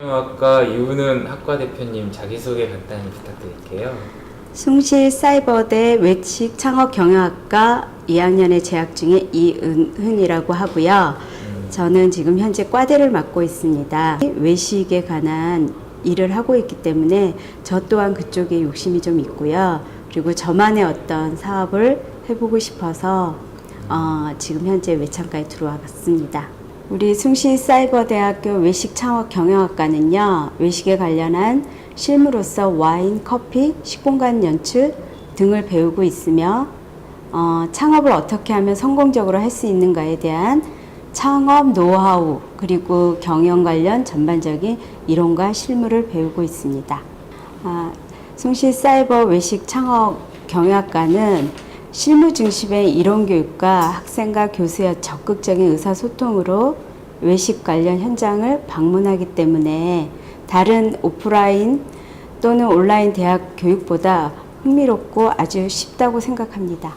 창업경영학과 이우는 학과 대표님 자기소개 간단히 부탁드릴게요. 숭실 사이버대 외식 창업 경영학과 2학년에 재학 중에 이은훈이라고 하고요. 저는 지금 현재 과대를 맡고 있습니다. 외식에 관한 일을 하고 있기 때문에 저 또한 그쪽에 욕심이 좀 있고요. 그리고 저만의 어떤 사업을 해보고 싶어서 어, 지금 현재 외창과에 들어와 봤습니다. 우리 숭실 사이버대학교 외식 창업 경영학과는요, 외식에 관련한 실무로서 와인, 커피, 식공간 연출 등을 배우고 있으며, 어, 창업을 어떻게 하면 성공적으로 할 수 있는가에 대한 창업 노하우, 그리고 경영 관련 전반적인 이론과 실무를 배우고 있습니다. 아, 숭실 사이버 외식 창업 경영학과는 실무 중심의 이론 교육과 학생과 교수의 적극적인 의사소통으로 외식 관련 현장을 방문하기 때문에 다른 오프라인 또는 온라인 대학 교육보다 흥미롭고 아주 쉽다고 생각합니다.